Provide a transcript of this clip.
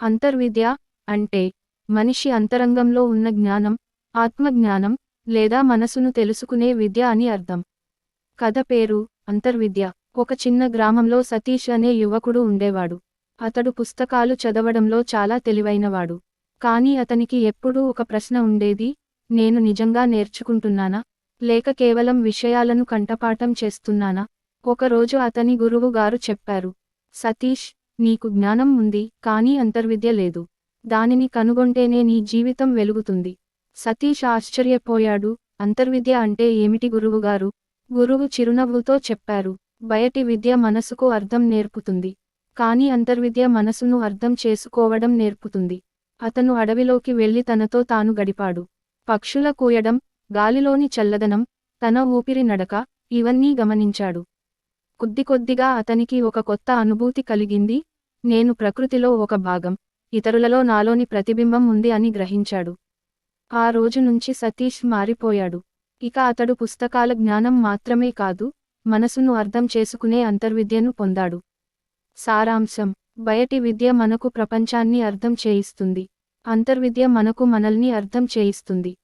అంతర్విద్య అంటే మనిషి అంతరంగంలో ఉన్న జ్ఞానం ఆత్మజ్ఞానం లేదా మనసును తెలుసుకునే విద్య అని అర్థం. కథ పేరు అంతర్విద్య. ఒక చిన్న గ్రామంలో సతీష్ అనే యువకుడు ఉండేవాడు. అతడు పుస్తకాలు చదవడంలో చాలా తెలివైనవాడు. కానీ అతనికి ఎప్పుడూ ఒక ప్రశ్న ఉండేది నేను నిజంగా నేర్చుకుంటున్నానా? లేక కేవలం విషయాలను కంఠపాఠం చేస్తున్నానా? ఒకరోజు అతని గురువు గారు చెప్పారు సతీష్ నీకు జ్ఞానం ఉంది కానీ అంతర్విద్య లేదు. దానిని కనుగొంటేనే నీ జీవితం వెలుగుతుంది. సతీష్ ఆశ్చర్యపోయాడు. అంతర్విద్య అంటే ఏమిటి గురువుగారు గురువు చిరునవ్వుతో చెప్పారు. బయటి విద్య మనసుకు అర్థం నేర్పుతుంది. కానీ అంతర్విద్య మనసును అర్థం చేసుకోవడం నేర్పుతుంది. అతను అడవిలోకి వెళ్ళి తనతో తాను గడిపాడు. పక్షుల కూయడం గాలిలోని చల్లదనం తన ఊపిరి నడక ఇవన్నీ గమనించాడు. కొద్ది కొద్దిగా అతనికి ఒక కొత్త అనుభూతి కలిగింది. నేను ప్రకృతిలో ఒక భాగం. ఇతరులలో నాలోని ప్రతిబింబం ఉంది అని గ్రహించాడు. ఆ రోజు నుంచి సతీష్ మారిపోయాడు. ఇక అతడు పుస్తకాల జ్ఞానం మాత్రమే కాదు మనసును అర్థం చేసుకునే అంతర్విద్యను పొందాడు. సారాంశం. బయటి విద్య మనకు ప్రపంచాన్ని అర్థం చేయిస్తుంది. అంతర్విద్య మనకు మనల్ని అర్థం చేయిస్తుంది.